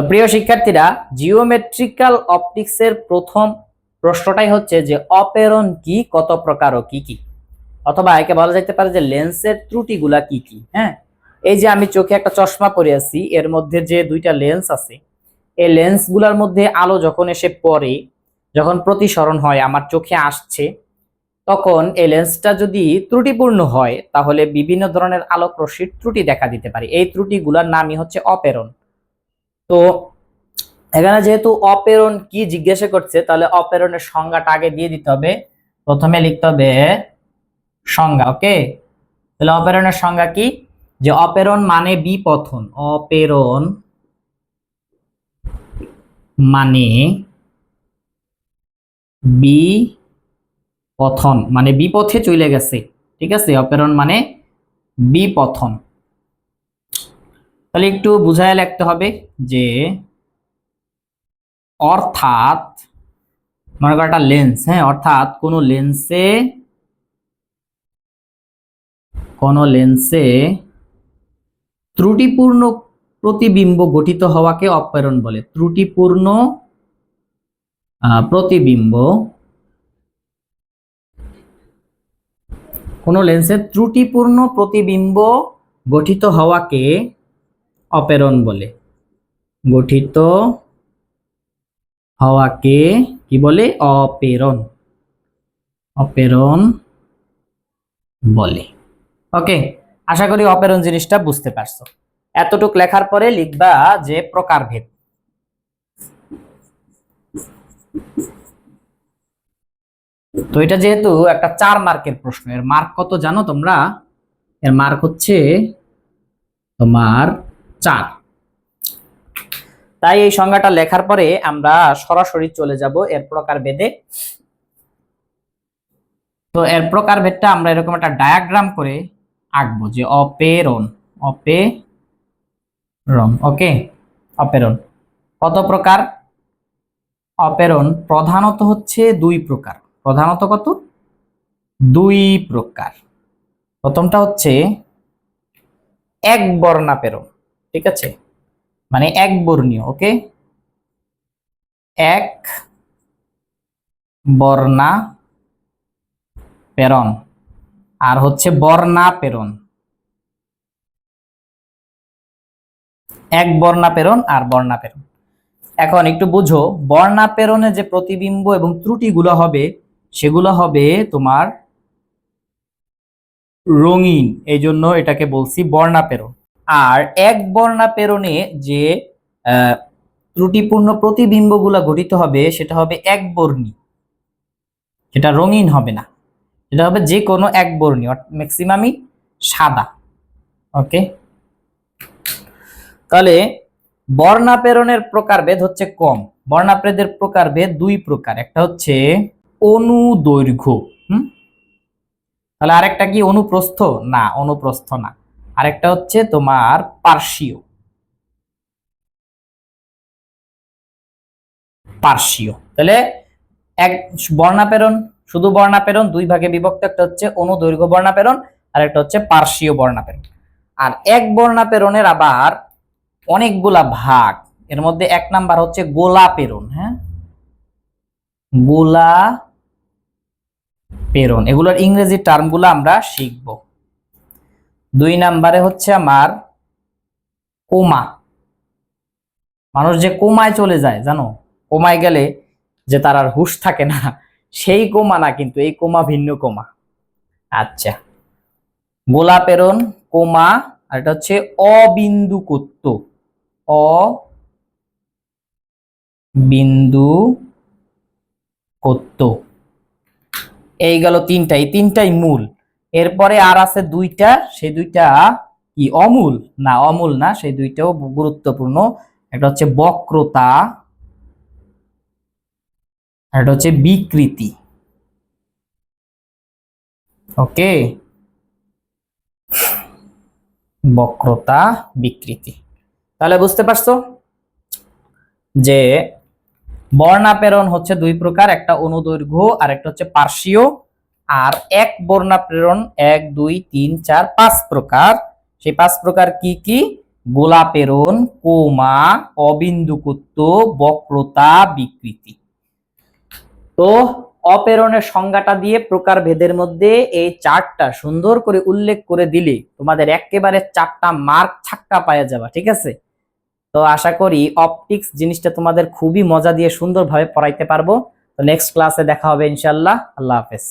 তো প্রিয় শিক্ষার্থীরা জিওমেট্রিক্যাল অপটিক্সের প্রথম প্রশ্নটাই হচ্ছে যে অপেরণ কি, কত প্রকার ও কি কি? অথবা একে বলা যেতে পারে যে লেন্সের ত্রুটিগুলা কি কি? হ্যাঁ? এই যে আমি চোখে একটা চশমা পরে আছি, এর মধ্যে যে দুইটা লেন্স আছে, এই লেন্সগুলোর মধ্যে আলো যখন এসে পড়ে, যখন প্রতিসরণ হয়, আমার চোখে আসছে, তখন এই লেন্সটা যদি ত্রুটিপূর্ণ হয়, তাহলে বিভিন্ন ধরনের আলোক রশ্মির ত্রুটি দেখা দিতে পারে। এই ত্রুটিগুলোর নামই হচ্ছে অপেরণ। তো এখানে যেহেতু অপেরণ কি জিজ্ঞাসা করছে, তাহলে অপেরণের সংজ্ঞাটা আগে দিয়ে দিতে হবে। প্রথমে লিখতে হবে সংজ্ঞা, ওকে? তাহলে অপেরণের সংজ্ঞা কি? যে অপেরণ মানে বিপথন, অপেরণ মানে বিপথন মানে বিপথে চলে গেছে, ঠিক আছে? অপেরণ মানে বিপথন। তাহলে একটু বুঝায় লিখতে হবে যে অর্থাৎ, মনে করো একটা লেন্স হ্যাঁ অর্থাৎ কোন লেন্সে কোন লেন্সে ত্রুটিপূর্ণ প্রতিবিম্ব গঠিত হওয়াকে অপেরণ বলে। ত্রুটিপূর্ণ প্রতিবিম্ব কোন লেন্সের ত্রুটিপূর্ণ প্রতিবিম্ব গঠিত হওয়াকে অপেরণ বলে। গঠিত হওয়াকে কি বলে? অপেরণ। অপেরণ বলে। ওকে, আশা করি অপেরণ জিনিসটা বুঝতে পারছ। এতটুক লেখার পরে লিখবা যে প্রকারভেদ। তো এটা যেহেতু একটা চার মার্কের প্রশ্ন, এর মার্ক কত জানো তোমরা? এর মার্ক হচ্ছে তোমার চার। তাই এই সংজ্ঞাটা লেখার পরে আমরা সরাসরি চলে যাব এর প্রকার ভেদে। তো এর প্রকার ভেদটা আমরা এরকম একটা ডায়াগ্রাম করে আঁকবো যে অপেরণ অপেরণ, ওকে? অপেরণ। কত প্রকার? অপেরণ প্রধানত হচ্ছে দুই প্রকার। প্রধানত কত? দুই প্রকার। প্রথমটা হচ্ছে এক বর্ণাপেরণ। ঠিক আছে? মানে এক বর্ণীয়, ওকে? এক বর্ণা প্রেরণ, আর হচ্ছে বর্ণা প্রেরণ। এক বর্ণা প্রেরণ আর বর্ণা প্রেরণ। এখন একটু বুঝো, বর্ণা প্রেরণে যে প্রতিবিম্ব এবং ত্রুটিগুলো হবে, সেগুলো হবে তোমার রঙিন এই জন্য এটাকে বলছি বর্ণা প্রেরণ। আর এক বর্ণা প্রেরণে যে ত্রুটিপূর্ণ প্রতিবিম্বগুলো গঠিত হবে, সেটা হবে এক বর্ণী। সেটা রঙিন হবে না। এটা হবে যে কোনো এক বর্ণী ম্যাক্সিমামই সাদা। ওকে? তাহলে বর্ণা বর্ণাপেরণের প্রকারভেদ হচ্ছে কম। বর্ণাপেদের প্রকারভেদ দুই প্রকার। একটা হচ্ছে অনুদৈর্ঘ্য হুম? তাহলে আরেকটা কি অনুপ্রস্থ? না অনুপ্রস্থ না। আরেকটা হচ্ছে তোমার পার্শ্বীয় পার্শ্বীয় তাহলে এক বর্ণাপেরণ, শুধু বর্ণাপেরণ, দুই ভাগে বিভক্ত, একটা হচ্ছে অনুদৈর্ঘ্য বর্ণাপেরণ, আর একটা হচ্ছে পার্শ্বীয় বর্ণাপেরণ। আর এক বর্ণাপেরণের আবার অনেকগুলা ভাগ, এর মধ্যে এক নাম্বার হচ্ছে গোলা পেরণ হ্যাঁ? গোলা পেরণ এগুলোর ইংরেজি টার্মগুলো আমরা শিখব। দুই নাম্বারে হচ্ছে আমার কোমা মানুষ যে কোমায় চলে যায়, জানো? কোমায় গেলে যে তার আর হুশ থাকে না, সেই কোমা না, কিন্তু এই কোমা ভিন্ন কোমা। আচ্ছা। গোলা পেরণ কোমা, আর এটা হচ্ছে অবিন্দু কত্ত। অ বিন্দু কত্ত। এই গেল তিনটাই তিনটাই মূল। এরপরে আর আছে দুইটা, সেই দুইটা কি, অমূল? না অমূল না, সেই দুইটাও গুরুত্বপূর্ণ। একটা হচ্ছে বক্রতা, একটা হচ্ছে বিকৃতি। ওকে? বক্রতা, বিকৃতি। তাহলে বুঝতে পারছ? যে বর্ণাপেরণ হচ্ছে দুই প্রকার, একটা অনুদৈর্ঘ্য আর একটা হচ্ছে পার্শ্বীয়। আর এক বর্ণা প্রেরণ এক, দুই, তিন, চার, পাঁচ প্রকার। সেই পাঁচ প্রকার কি কি? গোলাপেরণ কোমা অবিন্দুকুত্ব বক্রতা, বিকৃতি। তো অপেরণের সংজ্ঞাটা দিয়ে প্রকার ভেদের মধ্যে এই চারটা সুন্দর করে উল্লেখ করে দিলে তোমাদের একেবারে চারটা মার্ক ছাক্কা পাওয়া যাবে, ঠিক আছে? তো আশা করি অপটিক্স জিনিসটা তোমাদের খুবই মজা দিয়ে সুন্দরভাবে পড়াইতে পারব। তো নেক্সট ক্লাসে দেখা হবে ইনশাল্লাহ আল্লাহ হাফেজ।